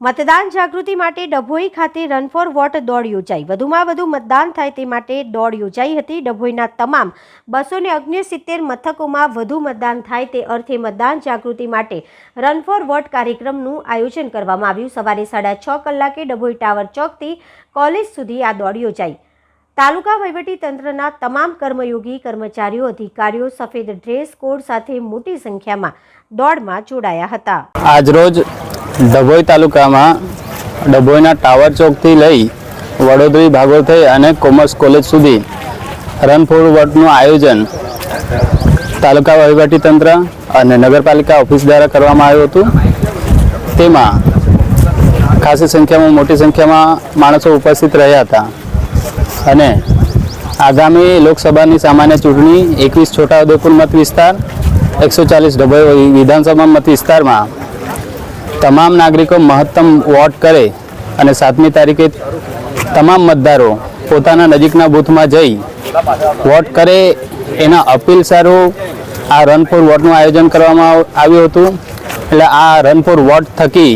મતદાન જાગૃતિ માટે ડભોઈ ખાતે રન ફોર વોટ દોડ યોજાઈ. વધુમાં વધુ મતદાન થાય તે માટે દોડ યોજાઈ હતી. ડભોઈના તમામ બસો ને સિત્તેર મથકોમાં વધુ મતદાન થાય તે અર્થે મતદાન જાગૃતિ માટે રન ફોર વોટ કાર્યક્રમનું આયોજન કરવામાં આવ્યું. સવારે સાડા છ કલાકે ડભોઈ ટાવર ચોકથી કોલેજ સુધી આ દોડ યોજાઈ. તાલુકા તંત્રના તમામ કર્મયોગી, કર્મચારીઓ, અધિકારીઓ સફેદ ડ્રેસ કોડ સાથે મોટી સંખ્યામાં દોડમાં જોડાયા હતા. આજરોજ ડભોઈ તાલુકામાં ડભોઈના ટાવર ચોકથી લઈ વડોદરી ભાગો થઈ અને કોમર્સ કોલેજ સુધી રન ફોર વર્કનું આયોજન તાલુકા વહીવટીતંત્ર અને નગરપાલિકા ઓફિસ દ્વારા કરવામાં આવ્યું હતું. તેમાં ખાસી સંખ્યામાં, મોટી સંખ્યામાં માણસો ઉપસ્થિત રહ્યા હતા. અને આગામી લોકસભાની સામાન્ય ચૂંટણી એકવીસ છોટાઉદેપુર મત વિસ્તાર, એકસો ચાલીસ ડભોઈ વિધાનસભા મત વિસ્તારમાં તમામ નાગરિકો મહત્તમ વોટ કરે અને સાતમી તારીખે તમામ મતદારો પોતાના નજીકના બૂથમાં જઈ વોટ કરે એના અપીલ સારું આ રન ફોર વોટનું આયોજન કરવામાં આવ્યું હતું. એટલે આ રન ફોર વોટ થકી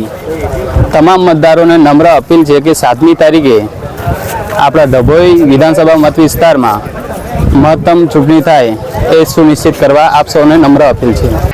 તમામ મતદારોને નમ્ર અપીલ છે કે સાતમી તારીખે આપણા ડભોઈ વિધાનસભા મત વિસ્તારમાં મહત્તમ ચૂંટણી થાય એ સુનિશ્ચિત કરવા આપ સૌને નમ્ર અપીલ છે.